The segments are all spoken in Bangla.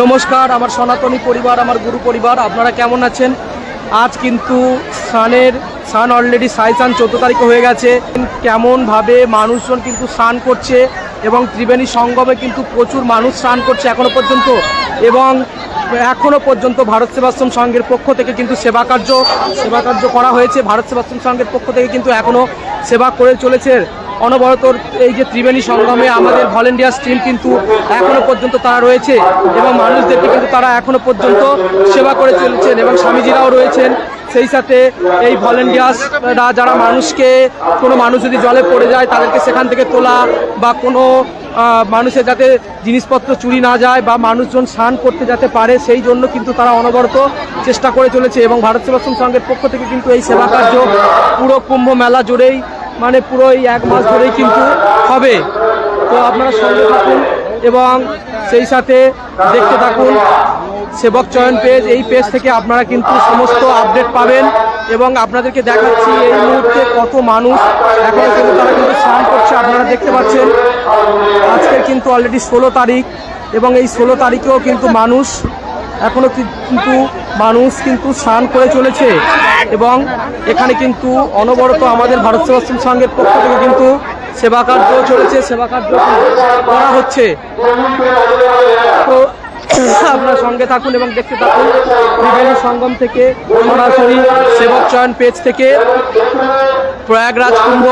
নমস্কার, আমার সনাতনী পরিবার, আমার গুরু পরিবার, আপনারা কেমন আছেন? আজ কিন্তু স্নানের, স্নান অলরেডি সাই স্নান চোদ্দ তারিখে হয়ে গেছে। কেমনভাবে মানুষজন কিন্তু স্নান করছে এবং ত্রিবেণী সঙ্গমে কিন্তু প্রচুর মানুষ স্নান করছে এখনও পর্যন্ত এবং এখনও পর্যন্ত ভারত সেবাশ্রম সংঘের পক্ষ থেকে কিন্তু সেবা কার্য সেবা কার্য করা হয়েছে। ভারত সেবাশ্রম সংঘের পক্ষ থেকে কিন্তু এখনও সেবা করে চলেছে। অনবরত এই যে ত্রিবেণী সঙ্গমে আমাদের ভলেন্টিয়ার টিম কিন্তু এখনও পর্যন্ত তারা রয়েছে এবং মানুষদেরকে কিন্তু তারা এখনও পর্যন্ত সেবা করে চলছেন এবং স্বামীজিরাও রয়েছেন। সেই সাথে এই ভলেন্টিয়ার্সরা যারা মানুষকে, কোনো মানুষ যদি জলে পড়ে যায়, তাদেরকে সেখান থেকে তোলা বা কোনো মানুষের যাতে জিনিসপত্র চুরি না যায় বা মানুষজন স্নান করতে যাতে পারে, সেই জন্য কিন্তু তারা অনবরত চেষ্টা করে চলেছে এবং ভারত সেবাশ্রম সংঘের পক্ষ থেকে কিন্তু এই সেবা কার্য পুরো কুম্ভ মেলা জুড়েই মানে পুরো এই এক মাস ধরেই কিন্তু হবে। তো আপনারা সঙ্গে থাকুন এবং সেই সাথে দেখতে থাকুন সেবক চয়ন পেজ। এই পেজ থেকে আপনারা কিন্তু সমস্ত আপডেট পাবেন এবং আপনাদেরকে দেখাচ্ছি এই মুহূর্তে কত মানুষ এখন কিন্তু তারা কিন্তু স্নান করছে। আপনারা দেখতে পাচ্ছেন আজকে কিন্তু অলরেডি ষোলো তারিখ এবং এই ষোলো তারিখেও কিন্তু মানুষ এখনও কিন্তু মানুষ কিন্তু স্নান করে চলেছে এবং এখানে কিন্তু অনবরত আমাদের ভারত সেবাশ্রম সংঘের পক্ষ থেকে কিন্তু সেবা কার্য চলেছে, সেবা কার্য করা হচ্ছে। তো আপনার সঙ্গে থাকুন এবং দেখতে থাকুন ত্রিবেণী সঙ্গম থেকে সরাসরি সেবক চয়ন পেজ থেকে প্রয়াগরাজ কুম্ভ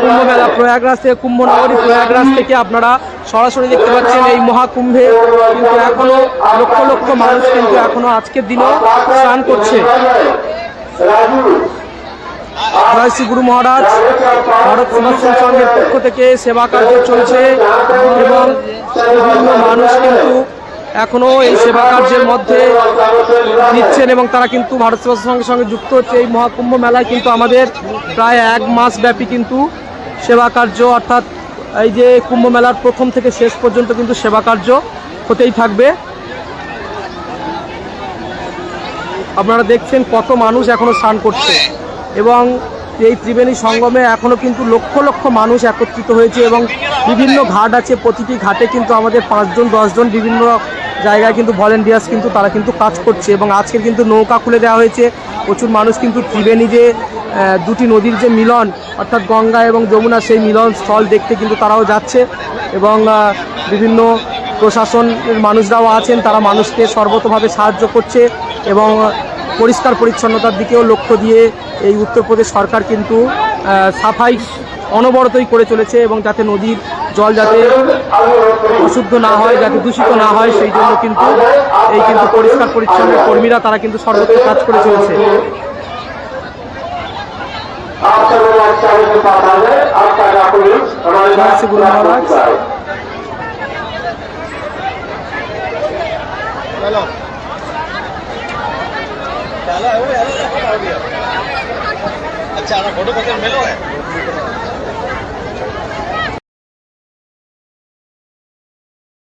কুম্ভ মেলা, প্রয়াগরাজ থেকে কুম্ভনগরী প্রয়াগরাজ থেকে আপনারা সরাসরি দেখতে পাচ্ছেন এই মহাকুম্ভে কিন্তু এখনও লক্ষ লক্ষ মানুষ কিন্তু এখনও আজকের দিনেও স্নান করছে। জয় শ্রী গুরু মহারাজ, ভারত সেবাশ্রম সংঘের পক্ষ থেকে সেবা কার্য চলছে এবং বিভিন্ন মানুষ কিন্তু এখনও এই সেবা কার্যের মধ্যে নিচ্ছেন এবং তারা কিন্তু ভারত সেবাশ্রম সংঘের সঙ্গে যুক্ত হচ্ছে। এই মহাকুম্ভ মেলায় কিন্তু আমাদের প্রায় এক মাস ব্যাপী কিন্তু সেবা কার্য অর্থাৎ এই যে কুম্ভ মেলার প্রথম থেকে শেষ পর্যন্ত কিন্তু সেবা কার্য হতেই থাকবে। আপনারা দেখছেন কত মানুষ এখনও স্নান করছে। এবং এই ত্রিবেণী সঙ্গমে এখনও কিন্তু লক্ষ লক্ষ মানুষ একত্রিত হয়েছে এবং বিভিন্ন ঘাট আছে। প্রতিটি ঘাটে কিন্তু আমাদের পাঁচজন, দশজন বিভিন্ন জায়গায় কিন্তু ভলেন্টিয়ার্স কিন্তু তারা কিন্তু কাজ করছে এবং আজকে কিন্তু নৌকা খুলে দেওয়া হয়েছে। প্রচুর মানুষ কিন্তু ত্রিবেণী যে দুটি নদীর যে মিলন, অর্থাৎ গঙ্গা এবং যমুনা সেই মিলন স্থল দেখতে কিন্তু তারাও যাচ্ছে এবং বিভিন্ন প্রশাসনের মানুষরাও আছেন, তারা মানুষকে সর্বতভাবে সাহায্য করছে এবং পরিষ্কার পরিচ্ছন্নতার দিকেও লক্ষ্য দিয়ে এই উত্তরপ্রদেশ সরকার কিন্তু সাফাই অনবরতই করে চলেছে এবং যাতে নদীর জল যাতে অশুদ্ধ না হয় যাতে দূষিত না হয় সেই জন্য কিন্তু এই কিন্তু পরিষ্কার পরিচ্ছন্ন কর্মীরা তারা কিন্তু সর্বত্র কাজ করে চলেছে आपका लोग अच्छा के पास आ जाए आपका डॉक्यूमेंट हमारे जय श्री गुरु महाराज। अच्छा फोटो पकड़ मिलो है